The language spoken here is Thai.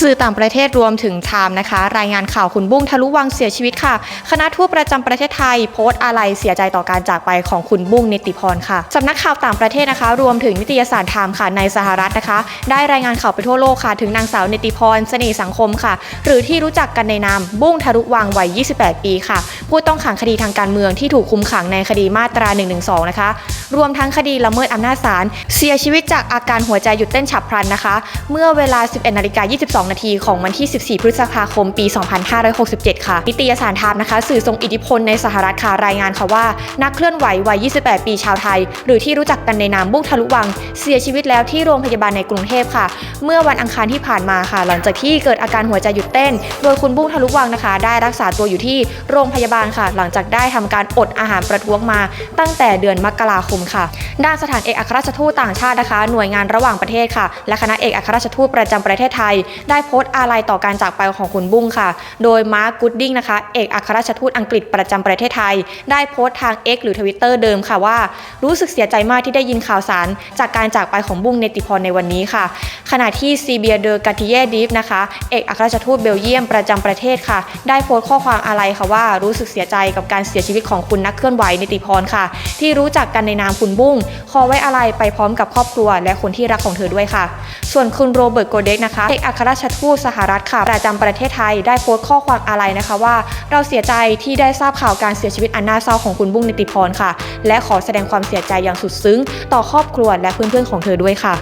สื่อต่างประเทศรวมถึงไทม์นะคะ รายงานข่าวคุณบุ้งทะลุวังเสียชีวิตค่ะ คณะทูตประจำประเทศไทย โพสต์อาลัยเสียใจต่อการจากไปของคุณบุ้งนิติพรค่ะสำนักข่าวต่างประเทศนะคะ รวมถึงนิตยสารไทม์ค่ะในสหรัฐนะคะ ได้รายงานข่าวไปทั่วโลกค่ะ ถึงนางสาวนิติพรเสน่ห์สังคมค่ะ หรือที่รู้จักกันในนามบุ้งทะลุวังวัย 28 ปีค่ะ ผู้ต้องขังคดีทางการเมืองที่ถูกคุมขังในคดีมาตรา 112 นะคะ รวมทั้งคดีละเมิดอำนาจศาลเสียชีวิตจากอาการหัวใจหยุดเต้นฉับพลันนะคะ เมื่อเวลา 11นาฬิกา22นาทีของวันที่ 14 พฤษภาคม ปี 2567 ค่ะ นิตยสารไทม์นะคะ สื่อทรงอิทธิพลในสหรัฐค่ะรายงานค่ะว่า นักเคลื่อนไหววัย 28 ปีชาวไทย หรือที่รู้จักกันในนามบุ้งทะลุวัง เสียชีวิตแล้วที่โรงพยาบาลในกรุงเทพค่ะ เมื่อวันอังคารที่ผ่านมาค่ะ หลังจากที่เกิดอาการหัวใจหยุดเต้น โดยคุณบุ้งทะลุวังนะคะ ได้รักษาตัวอยู่ที่โรงพยาบาลค่ะ หลังจากได้ทำการอดอาหารประท้วงมา ตั้งแต่เดือนมกราคมค่ะ ด้านสถานเอกอัครราชทูตต่างชาตินะคะ หน่วยงานระหว่างประเทศค่ะ และคณะเอกอัครราชทูตประจำประเทศไทยได้โพสต์อาลัยต่อการจากไปของคุณบุ้งค่ะ โดยมาร์คกูดดิ้งนะคะ เอกอัครราชทูตอังกฤษประจำประเทศไทย ได้โพสต์ทาง X หรือ Twitter เดิมค่ะว่า รู้สึกเสียใจมากที่ได้ยินข่าวสาร จากการจากไปของบุ้งเนติพรในวันนี้ค่ะ ขณะที่ซีเบียเดอร์กาติเยดีฟนะคะเอกอัครราชทูตเบลเยียมประจำประเทศค่ะ ได้โพสต์ข้อความอาลัยค่ะว่ารู้สึกเสียใจกับการเสียชีวิตของคุณนักเคลื่อนไหวเนติพรค่ะ ที่รู้จักกันในนามคุณบุ้งขอไว้อาลัยไปพร้อมกับครอบครัว และคนที่รักของเธอด้วยค่ะ ส่วนคุณโรเบิร์ตโกเด็กนะคะเอกอัครราชทูตสหรัฐค่ะประจำประเทศไทยได้โพสต์ข้อความอะไรนะคะว่า เราเสียใจที่ได้ทราบข่าวการเสียชีวิตอันน่าเศร้าของคุณบุ้งนิติพรค่ะ และขอแสดงความเสียใจอย่างสุดซึ้ง ต่อครอบครัวและเพื่อนๆของเธอด้วยค่ะ